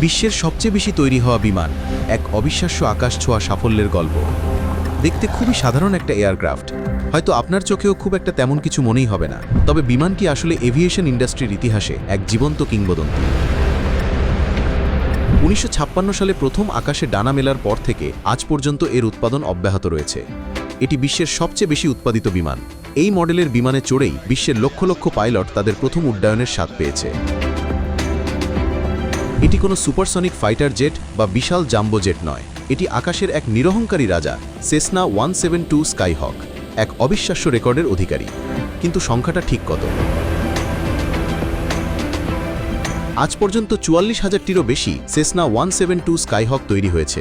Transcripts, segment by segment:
বিশ্বের সবচেয়ে বেশি তৈরি হওয়া বিমান, এক অবিশ্বাস্য আকাশ ছোঁয়া সাফল্যের গল্প। দেখতে খুবই সাধারণ একটা এয়ারক্রাফট। হয়তো আপনার চোখেও খুব একটা তেমন কিছু মনেই হবে না। তবে বিমানটি আসলে এভিয়েশন ইন্ডাস্ট্রির ইতিহাসে এক জীবন্ত কিংবদন্তি? উনিশশো ছাপ্পান্ন সালে প্রথম আকাশে ডানা মেলার পর থেকে আজ পর্যন্ত এর উৎপাদন অব্যাহত রয়েছে। এটি বিশ্বের সবচেয়ে বেশি উৎপাদিত বিমান। এই মডেলের বিমানে চড়েই বিশ্বের লক্ষ লক্ষ পাইলট তাদের প্রথম উড্ডয়নের স্বাদ পেয়েছে। এটি কোনো সুপারসনিক ফাইটার জেট বা বিশাল জাম্বো জেট নয়। এটি আকাশের এক নিরহংকারী রাজা, Cessna one seven two skyhawk, এক অবিশ্বাস্য রেকর্ডের অধিকারী। কিন্তু সংখ্যাটা ঠিক কত? আজ পর্যন্ত চুয়াল্লিশ হাজারটিরও বেশি Cessna one seven two skyhawk তৈরি হয়েছে।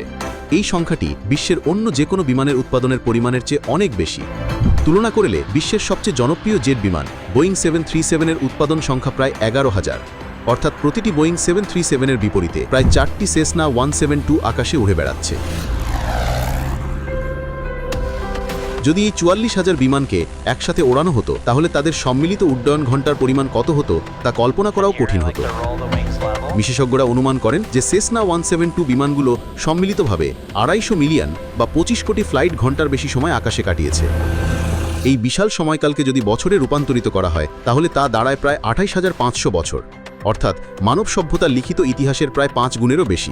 এই সংখ্যাটি বিশ্বের অন্য যে কোনো বিমানের উৎপাদনের পরিমাণের চেয়ে অনেক বেশি। তুলনা করলে বিশ্বের সবচেয়ে জনপ্রিয় জেট বিমান, বোয়িং সেভেন থ্রি সেভেনের উৎপাদন সংখ্যা প্রায় এগারো হাজার। অর্থাৎ প্রতিটি বোয়িং সেভেন থ্রি সেভেনের বিপরীতে প্রায় চারটি সেসনা ওয়ান সেভেন টু আকাশে উড়ে বেড়াচ্ছে। যদি এই চুয়াল্লিশ হাজার বিমানকে একসাথে ওড়ানো হতো, তাহলে তাদের সম্মিলিত উড্ডয়ন ঘণ্টার পরিমাণ কত হতো, তা কল্পনা করাও কঠিন হতো। বিশেষজ্ঞরা অনুমান করেন যে সেসনা ওয়ান সেভেন টু বিমানগুলো সম্মিলিতভাবে আড়াইশো মিলিয়ন বা পঁচিশ কোটি ফ্লাইট ঘণ্টার বেশি সময় আকাশে কাটিয়েছে। এই বিশাল সময়কালকে যদি বছরে রূপান্তরিত করা হয়, তাহলে তা দাঁড়ায় প্রায় আঠাইশ হাজার পাঁচশো বছর। অর্থাৎ মানব সভ্যতার লিখিত ইতিহাসের প্রায় পাঁচ গুণেরও বেশি।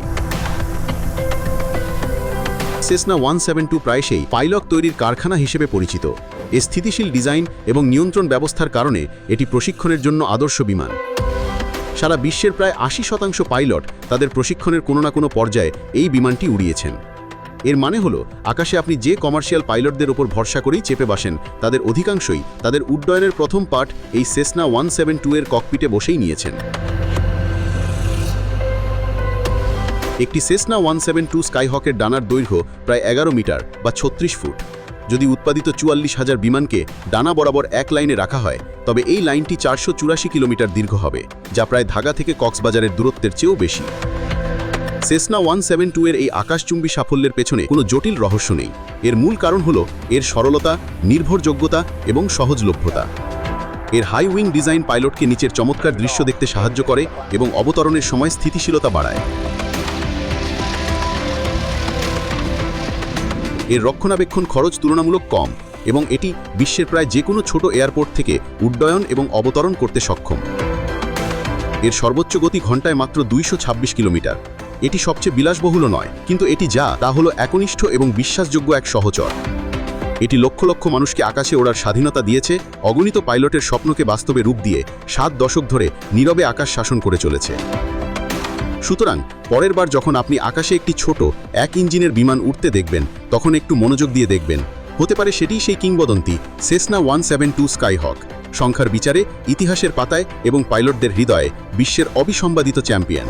সেসনা ওয়ান সেভেন টু প্রায়শই পাইলক তৈরির কারখানা হিসেবে পরিচিত। এর স্থিতিশীল ডিজাইন এবং নিয়ন্ত্রণ ব্যবস্থার কারণে এটি প্রশিক্ষণের জন্য আদর্শ বিমান। সারা বিশ্বের প্রায় আশি শতাংশ পাইলট তাদের প্রশিক্ষণের কোনো না কোনো পর্যায়ে এই বিমানটি উড়িয়েছেন। এর মানে হলো, আকাশে আপনি যে কমার্শিয়াল পাইলটদের ওপর ভরসা করেই চেপে বাসেন, তাদের অধিকাংশই তাদের উড্ডয়নের প্রথম পার্ট এই সেসনা ওয়ান সেভেন টু এর ককপিটে বসেই নিয়েছেন। একটি সেসনা ওয়ান সেভেন টু স্কাইহকের ডানার দৈর্ঘ্য প্রায় এগারো মিটার বা ছত্রিশ ফুট। যদি উৎপাদিত চুয়াল্লিশ হাজার বিমানকে ডানা বরাবর এক লাইনে রাখা হয়, তবে এই লাইনটি চারশো চুরাশি কিলোমিটার দীর্ঘ হবে, যা প্রায় ধাগা থেকে কক্সবাজারের দূরত্বের চেয়েও বেশি। সেসনা ওয়ান সেভেন টু এর এই আকাশচুম্বী সাফল্যের পেছনে কোনো জটিল রহস্য নেই। এর মূল কারণ হল এর সরলতা, নির্ভরযোগ্যতা এবং সহজলভ্যতা। এর হাই উইং ডিজাইন পাইলটকে নিচের চমৎকার দৃশ্য দেখতে সাহায্য করে এবং অবতরণের সময় স্থিতিশীলতা বাড়ায়। এর রক্ষণাবেক্ষণ খরচ তুলনামূলক কম এবং এটি বিশ্বের প্রায় যে কোনো ছোট এয়ারপোর্ট থেকে উড্ডয়ন এবং অবতরণ করতে সক্ষম। এর সর্বোচ্চ গতি ঘন্টায় মাত্র দুইশো ছাব্বিশ কিলোমিটার। এটি সবচেয়ে বিলাসবহুল নয়, কিন্তু এটি যা, তা হলো একনিষ্ঠ এবং বিশ্বাসযোগ্য এক সহচর। এটি লক্ষ লক্ষ মানুষকে আকাশে ওড়ার স্বাধীনতা দিয়েছে, অগণিত পাইলটের স্বপ্নকে বাস্তবে রূপ দিয়ে সাত দশক ধরে নীরবে আকাশ শাসন করে চলেছে। সুতরাং, পরের বার যখন আপনি আকাশে একটি ছোট, এক ইঞ্জিনের বিমান উঠতে দেখবেন, তখন একটু মনোযোগ দিয়ে দেখবেন। হতে পারে সেটিই সেই কিংবদন্তি Cessna one seven two skyhawk সংখ্যার বিচারে, ইতিহাসের পাতায় এবং পাইলটদের হৃদয়ে বিশ্বের অবিসম্বাদিত চ্যাম্পিয়ন।